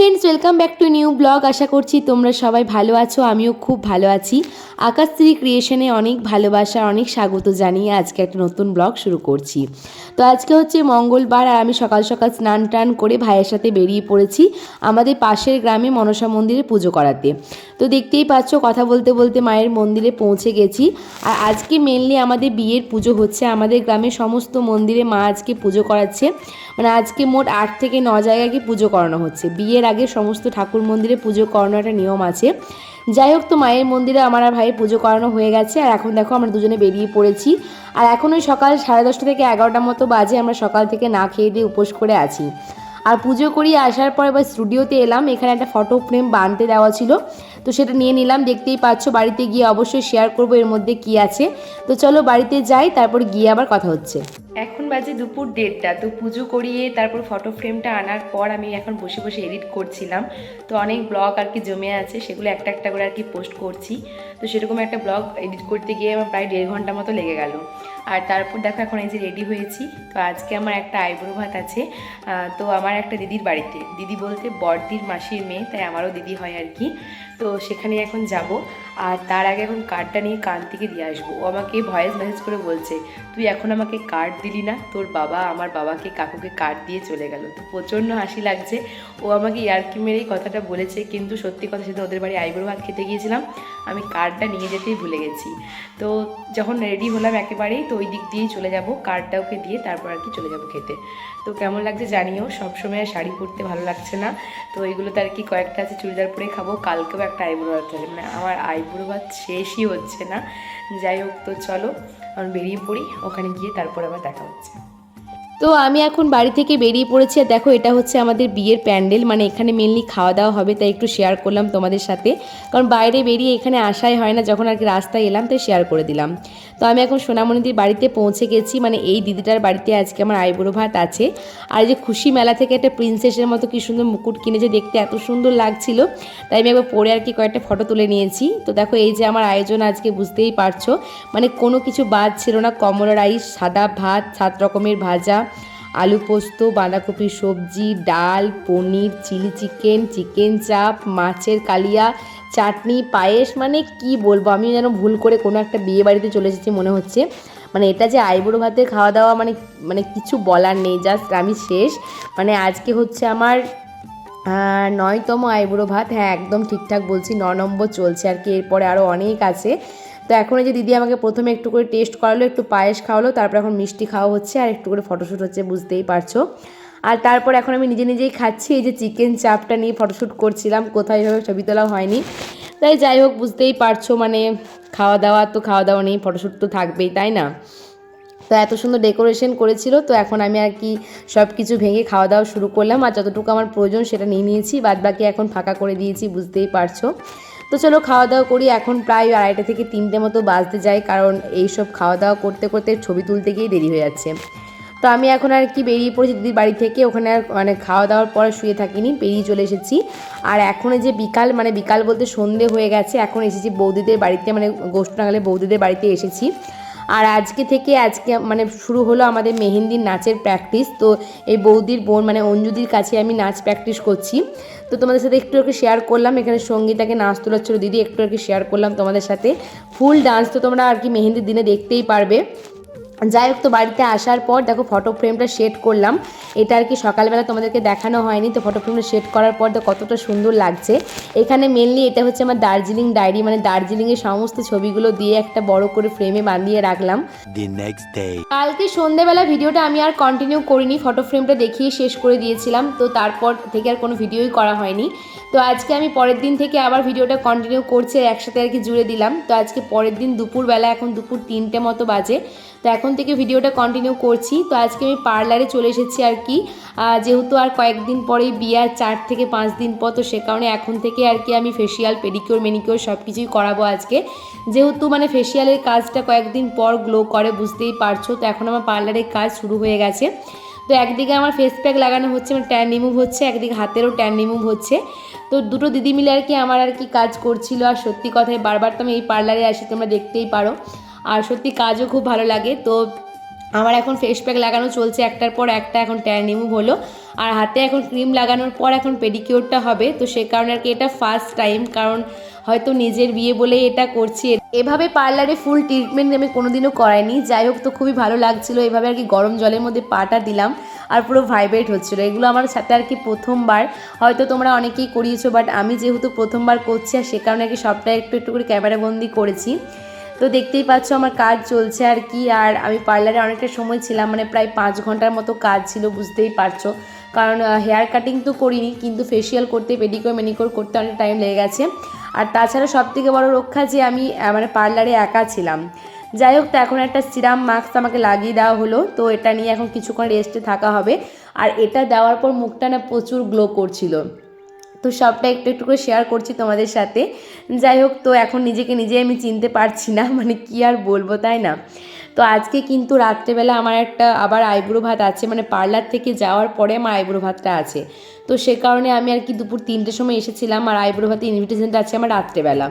Friends welcome back to new blog আশা করছি তোমরা সবাই ভালো আছো, আমিও খুব ভালো আছি। আকাশশ্রী ক্রিয়েশনে অনেক ভালোবাসা, অনেক স্বাগত জানিয়ে আজকে একটা নতুন ব্লগ শুরু করছি। তো আজকে হচ্ছে মঙ্গলবার আর আমি সকাল সকাল স্নান টান করে ভাইয়ের সাথে বেরিয়ে পড়েছি আমাদের পাশের গ্রামে মনসা মন্দিরে পুজো করাতে। তো দেখতেই পাচ্ছ, কথা বলতে বলতে মায়ের মন্দিরে পৌঁছে গেছি। আর আজকে মেনলি আমাদের বিয়ের পুজো হচ্ছে, আমাদের গ্রামে সমস্ত মন্দিরে মা আজকে পুজো করাচ্ছে। মানে আজকে মোট আট থেকে ন জায়গাকে পুজো করানো হচ্ছে। বিয়ের আগে সমস্ত ঠাকুর মন্দিরে পুজো করানোর একটা নিয়ম আছে। যাই হোক তো মায়ের মন্দিরে আমার আর ভাইয়ের পুজো করানো হয়ে গেছে। আর এখন দেখো আমরা দুজনে বেরিয়ে পড়েছি। আর এখন ওই সকাল সাড়ে দশটা থেকে এগারোটার মতো বাজে আমরা সকাল থেকে না খেয়ে দিয়ে উপোস করে আছি। আর পুজো করিয়ে আসার পর এবার স্টুডিওতে এলাম। এখানে একটা ফটো ফ্রেম বানতে দেওয়া ছিল। তো সেটা নিয়ে নিলাম, দেখতেই পাচ্ছ বাড়িতে গিয়ে অবশ্যই শেয়ার করব এর মধ্যে কি আছে। তো চলো বাড়িতে যাই, তারপর গিয়ে আবার কথা হচ্ছে। এখন বাজে দুপুর দেড়টা, তো পুজো করিয়ে তারপর ফটো ফ্রেমটা আনার পর আমি এখন বসে বসে এডিট করছিলাম। তো অনেক ব্লগ আর কি জমে আছে, সেগুলো একটা একটা করে আর কি পোস্ট করছি। তো সেরকম একটা ব্লগ এডিট করতে গিয়ে আমার প্রায় দেড় ঘণ্টা মতো লেগে গেল। আর তারপর দেখো এখন এই যে রেডি হয়েছি। তো আজকে আমার একটা আইব্রো ভাত আছে। তো আমার একটা দিদির বাড়িতে। দিদি বলতে বড়দির মাসির মেয়ে, তাই আমারও দিদি হয় আর কি। তো সেখানে এখন যাব আর তার আগে এখন কার্ডটা নিয়ে কান থেকে দিয়ে আসব। ও আমাকে ভয়েস মেসেজ করে বলছে, তুই এখন আমাকে কার্ড দিলি না? তোর বাবা, আমার বাবাকে, কাকুকে কার্ড দিয়ে চলে গেল। তো প্রচণ্ড হাসি লাগছে। ও আমাকে ইয়ার্কি মেরেই কথাটা বলেছে, কিন্তু সত্যি কথা সেদিন ওদের বাড়ি আইব্রো ভাত খেতে গিয়েছিলাম। আমি কার্ডটা নিয়ে যেতেই ভুলে গেছি। তো যখন রেডি হলাম একেবারেই, তো ওই দিক দিয়েই চলে যাব। কার্ডটা ওকে দিয়ে তারপর আর কি চলে যাব খেতে। তো কেমন লাগছে জানিও, সবসময় শাড়ি পরতে ভালো লাগছে না। তো এইগুলোতে আর কি কয়েকটা আছে, চুড়িদার পরে খাব, কালকেও একটা আইব্রো থাকে মানে আমার আইব্রো বাদ শেষই হচ্ছে না। যাই হোক, তো চলো, আমি বেরিয়ে পড়ি, ওখানে গিয়ে তারপর আবার দেখা হচ্ছে। তো আমি এখন বাড়ি থেকে বেরিয়ে পড়েছি, আর দেখো, এটা হচ্ছে আমাদের বিয়ের প্যান্ডেল মানে এখানে মেনলি খাওয়া দাওয়া হবে, তাই একটু শেয়ার করলাম তোমাদের সাথে। কারণ বাইরে বেরিয়ে এখানে আসাই হয় না, যখন আর কি রাস্তায় এলাম, তাই শেয়ার করে দিলাম। তো আমি এখন সোনামণিদির বাড়িতে পৌঁছে গেছি। মানে এই দিদিটার বাড়িতে আজকে আমার আইবুড়ো ভাত আছে। আর যে খুশি মেলা থেকে একটা প্রিন্সেসের মতো কি সুন্দর মুকুট কিনেছে, দেখতে এত সুন্দর লাগছিল। তাই আমি একবার পরে আর কি কয়েকটা ফটো তুলে নিয়েছি। তো দেখো, এই যে আমার আয়োজন আজকে, বুঝতেই পারছ। মানে কোনো কিছু বাদ ছিল না। কমলা রাইস, সাদা ভাত, সাত রকমের ভাজা, আলু পোস্ত বাঁধাকপির সবজি, ডাল, পনির, চিলি চিকেন চিকেন চাপ, মাছের কালিয়া চাটনি, পায়েস মানে কি বলব? আমি যেন ভুল করে কোনো একটা বিয়ে বাড়িতে চলে এসেছি মনে হচ্ছে। মানে এটা যে আইবুড়ো ভাতের খাওয়া দাওয়া মানে মানে কিছু বলার নেই জাস্ট আমি শেষ। মানে আজকে হচ্ছে আমার নয়তম আইবুড়ো ভাত। হ্যাঁ একদম ঠিকঠাক বলছি, ন নম্বর চলছে আর কি, এরপরে আরও অনেক আছে। তো এখন এই যে দিদি আমাকে প্রথমে একটু করে টেস্ট করালো, একটু পায়েস খাওয়ালো, তারপর এখন মিষ্টি খাওয়া হচ্ছে, আর একটু করে ফটোশ্যুট হচ্ছে, বুঝতেই পারছ। আর তারপর এখন আমি নিজে নিজেই খাচ্ছি, এই যে চিকেন চাপটা নিয়ে ফটোশ্যুট করছিলাম কোথাও এভাবে ছবি তোলা হয়নি। তাই যাই হোক, বুঝতেই পারছ মানে খাওয়া দাওয়া তো খাওয়া দাওয়া নেই ফটোশ্যুট তো থাকবেই, তাই না? তো এত সুন্দর ডেকোরেশন করেছিল, তো এখন আমি আর কি সব কিছু ভেঙে খাওয়া দাওয়া শুরু করলাম, আর যতটুকু আমার প্রয়োজন সেটা নিয়ে নিয়েছি বাদ বাকি এখন ফাঁকা করে দিয়েছি, বুঝতেই পারছ। তো চলো খাওয়া দাওয়া করি, এখন প্রায় আড়াইটা থেকে তিনটে মতো বাজতে যায়, কারণ এইসব খাওয়া দাওয়া করতে করতে ছবি তুলতে গিয়েই দেরি হয়ে যাচ্ছে। তো আমি এখন আর কি বেরিয়ে পড়েছি দিদির বাড়ি থেকে। ওখানে আর মানে খাওয়া দাওয়ার পরে শুয়ে থাকিনি, বেরিয়ে চলে এসেছি। আর এখন যে বিকাল মানে বিকাল বলতে সন্ধে হয়ে গেছে, এখন এসেছি বৌদিদের বাড়িতে মানে গোষ্ঠনাগালে বৌদিদের বাড়িতে এসেছি। আর আজকে থেকে আজকে মানে শুরু হলো আমাদের মেহেন্দির নাচের প্র্যাকটিস তো এই বৌদির বোন মানে অঞ্জুদির কাছে আমি নাচ প্র্যাকটিস করছি। তো তোমাদের সাথে একটু একটু শেয়ার করলাম, এখানে সঙ্গীতাকে নাচ তোলাচ্ছিল দিদি একটু আর শেয়ার করলাম তোমাদের সাথে। ফুল ডান্স তো তোমরা আর কি মেহেন্দির দিনে দেখতেই পারবে। যাই হোক তো বাড়িতে আসার পর দেখো ফটো ফ্রেমটা সেট করলাম। এটা আর কি সকালবেলা তোমাদেরকে দেখানো হয়নি তো ফটো ফ্রেমটা সেট করার পর তো কতটা সুন্দর লাগছে। এখানে মেনলি এটা হচ্ছে আমার দার্জিলিং ডায়েরি মানে দার্জিলিংয়ের সমস্ত ছবিগুলো দিয়ে একটা বড় করে ফ্রেমে বাঁধিয়ে রাখলাম. কালকে সন্ধেবেলা ভিডিওটা আমি আর কন্টিনিউ করিনি ফটো ফ্রেমটা দেখিয়ে শেষ করে দিয়েছিলাম তো তারপর থেকে আর কোনো ভিডিওই করা হয়নি। তো আজকে আমি পরের দিন থেকে আবার ভিডিওটা কন্টিনিউ করছি একসাথে আর কি জুড়ে দিলাম। তো আজকে পরের দিন দুপুরবেলা এখন দুপুর তিনটে মতো বাজে। তো এখন থেকে ভিডিওটা কন্টিনিউ করছি। তো আজকে আমি পার্লারে চলে এসেছি আর কি। যেহেতু আর কয়েকদিন পরেই বিয়ে, আর চার থেকে পাঁচ দিন পর, তো সে কারণে এখন থেকে আর কি আমি ফেসিয়াল পেডিকিওর মেনিকিওর সব কিছুই করাবো আজকে। যেহেতু মানে ফেসিয়ালের কাজটা কয়েকদিন পর গ্লো করে, বুঝতেই পারছ। তো এখন আমার পার্লারের কাজ শুরু হয়ে গেছে। তো একদিকে আমার ফেস প্যাক লাগানো হচ্ছে মানে ট্যান রিমুভ হচ্ছে, একদিকে হাতেরও ট্যান রিমুভ হচ্ছে। তো দুটো দিদি মিলে আর কি আমার আর কি কাজ করছিল। আর সত্যি কথায় বারবার তো আমি এই পার্লারে আসি, তোমরা দেখতেই পারো। আর সত্যি কাজও খুব ভালো লাগে। তো আমার এখন ফেস প্যাক লাগানো চলছে, একটার পর একটা এখন ট্যান রিমুভ হলো। আর হাতে এখন ক্রিম লাগানোর পর এখন পেডিকিওরটা হবে। তো সে কারণে আর কি এটা ফার্স্ট টাইম কারণ হয়তো নিজের বিয়ে বলে এটা করছি। এভাবে পার্লারে ফুল ট্রিটমেন্ট আমি কোনোদিনও করাইনি। যাই হোক, তো খুবই ভালো লাগছিল। এভাবে আর কি গরম জলের মধ্যে পাটা দিলাম আর পুরো ভাইব্রেট হচ্ছিল। এগুলো আমার সাথে আর কি প্রথমবার। হয়তো তোমরা অনেকেই করিয়েছো বাট আমি যেহেতু প্রথমবার করছি আর সে কারণে আর কি সবটা একটু একটু করে ক্যামেরাবন্দি করেছি। তো দেখতেই পাচ্ছ আমার কাজ চলছে আর কি, আর আমি পার্লারে অনেকটা সময় ছিলাম মানে প্রায় পাঁচ ঘণ্টার মতো কাজ ছিল, বুঝতেই পারছ। কারণ হেয়ার কাটিং তো করিনি, কিন্তু ফেসিয়াল করতে পেডিকোর মেনিকোর করতে অনেক টাইম লেগে গেছে। আর তাছাড়া সব থেকে বড় রক্ষা যে আমি মানে পার্লারে একা ছিলাম। যাই হোক, তো এখন একটা সিরাম মাস্ক আমাকে লাগিয়ে দেওয়া হলো, তো এটা নিয়ে এখন কিছুক্ষণ রেস্টে থাকা হবে। আর এটা দেওয়ার পর মুখটা না প্রচুর গ্লো করছিল। তো সবটা একটু একটু করে শেয়ার করছি তোমাদের সাথে। যাই হোক, তো এখন নিজেকে নিজে আমি চিনতে পারছি না মানে কি আর বলব, তাই না? তো আজকে কিন্তু রাত্রেবেলা আমার একটা আবার আইব্রো ভাত আছে মানে পার্লার থেকে যাওয়ার পরে আমার আইব্রো ভাতটা আছে। তো সে কারণে আমি আর কি দুপুর তিনটের সময় এসেছিলাম, আর আইব্রো ভাতে ইনভিটেশনটা আছে আমার রাত্রেবেলা।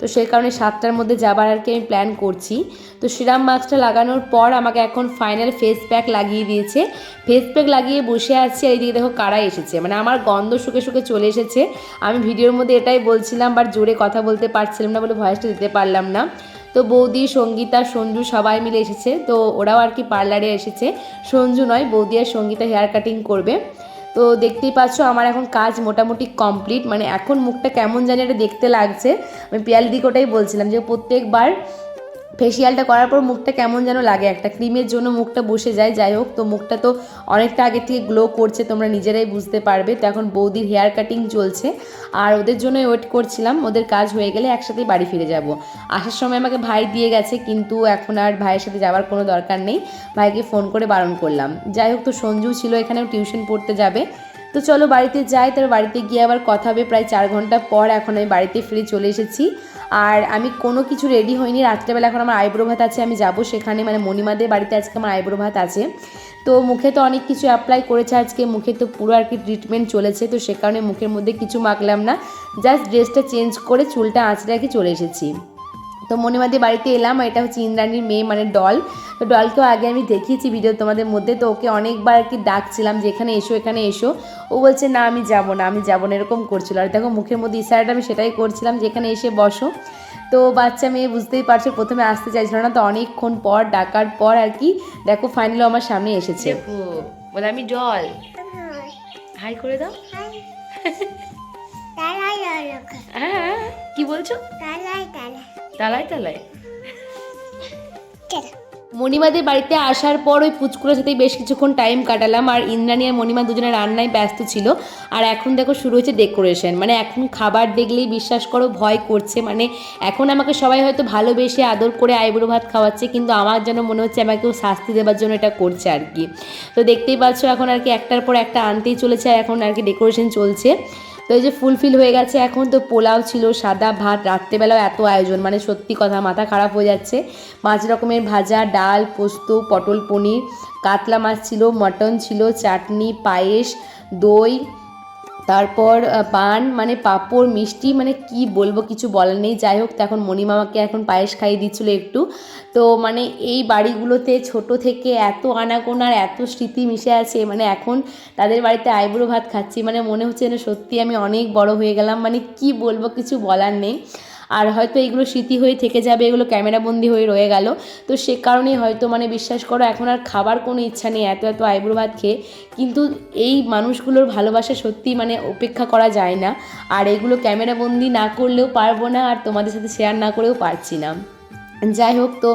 তো সেই কারণে সাতটার মধ্যে যাবার আর কি আমি প্ল্যান করছি। তো সিরাম মাস্কটা লাগানোর পর আমাকে এখন ফাইনাল ফেস প্যাক লাগিয়ে দিয়েছে। ফেস প্যাক লাগিয়ে বসে আছি আর এইদিকে দেখো কারা এসেছে। মানে আমার গন্ধ শুকে শুকে চলে এসেছে। আমি ভিডিওর মধ্যে এটাই বলছিলাম বাট জোরে কথা বলতে পারছিলাম না বলে ভয়েসটা দিতে পারলাম না। তো বৌদি, সঙ্গীতা, সঞ্জু সবাই মিলে এসেছে। তো ওরাও আর কি পার্লারে এসেছে। সঞ্জু নয়, বৌদি আর সঙ্গীতা হেয়ার কাটিং করবে। তো দেখতেই পাচ্ছ আমার এখন কাজ মোটামুটি কমপ্লিট। মানে এখন মুখটা কেমন জানি এটা দেখতে লাগছে। আমি পিয়ালি দিকে ওটাই বলছিলাম যে প্রত্যেকবার ফেসিয়ালটা করার পর মুখটা কেমন যেন লাগে। একটা ক্রিমের জন্য মুখটা বসে যায়। যাই হোক, তো মুখটা তো অনেকটা আগে থেকে গ্লো করছে, তোমরা নিজেরাই বুঝতে পারবে। তো এখন বৌদির হেয়ার কাটিং চলছে। আর ওদের জন্য ওয়েট করছিলাম। ওদের কাজ হয়ে গেলে একসাথেই বাড়ি ফিরে যাব। আসার সময় আমাকে ভাই দিয়ে গেছে, কিন্তু এখন আর ভাইয়ের সাথে যাওয়ার কোনো দরকার নেই। ভাইকে ফোন করে বারণ করলাম। যাই হোক, তো সঞ্জু ছিল এখানেও টিউশন পড়তে যাবে। তো চলো বাড়িতে যাই তার বাড়িতে গিয়ে আবার কথা হবে। প্রায় চার ঘণ্টা পর এখন আমি বাড়িতে ফিরে চলে এসেছি। আর আমি কোনো কিছু রেডি হইনি। রাত্রেবেলা এখন আমার আইব্রো ভাত আছে, আমি যাব সেখানে। মানে মণিমাদের বাড়িতে আজকে আমার আইব্রো ভাত আছে। তো মুখে তো অনেক কিছু অ্যাপ্লাই করেছে আজকে। মুখে তো পুরো আর কি ট্রিটমেন্ট চলেছে। তো সে কারণে মুখের মধ্যে কিছু মাখলাম না। জাস্ট ড্রেসটা চেঞ্জ করে চুলটা আঁচড়ে আর কি চলে এসেছি। তো মণিমাদি বাড়িতে এলাম আর এটা হচ্ছে ইন্দ্রাণীর মেয়ে মানে ডল। তো ডলকেও আগে আমি দেখিয়েছি ভিডিও তোমাদের মধ্যে তো ওকে অনেকবার আর কি ডাকছিলাম যে এখানে এসো এখানে এসো। ও বলছে না আমি যাব না আমি যাব না এরকম করছিল। আর দেখো মুখের মধ্যে ইশারাটা আমি সেটাই করছিলাম যে এখানে এসে বসো। তো বাচ্চা মেয়ে বুঝতেই পারছ প্রথমে আসতে চাইছিল না তো অনেকক্ষণ পর ডাকার পর আর কি দেখো ফাইনালি আমার সামনে এসেছে। বলে আমি জল হাই করে দাও। হ্যাঁ। কি বলছো? তালাই তালাই। তালায় তালায় মণিমাদের বাড়িতে আসার পর ওই পুচকুলোর সাথেই বেশ কিছুক্ষণ টাইম কাটালাম আর ইন্দ্রাণী আর মণিমা দুজনে রান্নায় ব্যস্ত ছিল। আর এখন দেখো শুরু হয়েছে ডেকোরেশন মানে এখন খাবার দেখলেই বিশ্বাস করো ভয় করছে। মানে এখন আমাকে সবাই হয়তো ভালোবেসে আদর করে আইবুড়ো ভাত খাওয়াচ্ছে কিন্তু আমার যেন মনে হচ্ছে আমাকেও শাস্তি দেওয়ার জন্য এটা করছে আর কি। তো দেখতেই পাচ্ছ এখন আর কি একটার পর একটা আনতেই চলেছে আর এখন আর কি ডেকোরেশন চলছে। তো এই যে ফুলফিল হয়ে গেছে এখন তো পোলাও ছিল, সাদা ভাত, রাত্রেবেলাও এত আয়োজন মানে সত্যি কথা মাথা খারাপ হয়ে যাচ্ছে। পাঁচ রকমের ভাজা, ডাল, পোস্ত, পটল, পনির, কাতলা মাছ ছিল, মটন ছিল, চাটনি, পায়েস, দই তারপর পান মানে পাঁপড়, মিষ্টি মানে কি বলব, কিছু বলার নেই। যাই হোক, তো এখন মণিমামাকে এখন পায়েস খাইয়ে দিচ্ছিল একটু। তো মানে এই বাড়িগুলোতে ছোট থেকে এত আনাগোনার এত স্মৃতি মিশে আছে মানে এখন তাদের বাড়িতে আইবুড়ো ভাত খাচ্ছি মানে মনে হচ্ছে যেন সত্যি আমি অনেক বড় হয়ে গেলাম মানে কি বলব, কিছু বলার নেই। আর হয়তো এগুলো স্মৃতি হয়ে থেকে যাবে, এগুলো ক্যামেরাবন্দি হয়ে রয়ে গেল। তো সে কারণেই হয়তো মানে বিশ্বাস করো, এখন আর খাবার কোনো ইচ্ছা নেই, এত এত আইবুড়ো ভাত খেয়ে। কিন্তু এই মানুষগুলোর ভালোবাসা সত্যি মানে উপেক্ষা করা যায় না। আর এগুলো ক্যামেরাবন্দি না করলেও পারব না, আর তোমাদের সাথে শেয়ার না করেও পারছি না। যাই হোক, তো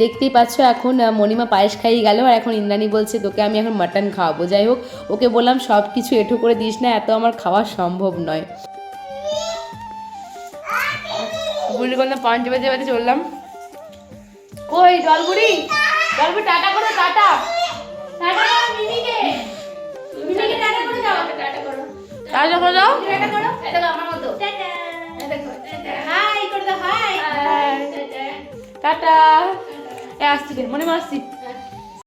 দেখতেই পাচ্ছ এখন মণিমা পায়েস খাইয়ে গেল, আর এখন ইন্দ্রাণী বলছে, তোকে আমি এখন মাটন খাওয়াবো। যাই হোক, ওকে বললাম সব কিছু এঠো করে দিস না, এত আমার খাওয়া সম্ভব নয়। গুলি করলাম পাঁচ বাজে বাজে চললাম। কই জলগুড়ি জলগুড়ি টাটা করো টাটা। টাটা করো মিমিকে মিমিকে টাটা করে দাও। টাটা করো টাটা করে। দাও টাটা। করো এটা আমার মতো হাই করে দাও হাই। টাটা। এ আসছি মনে মারছি আসছি।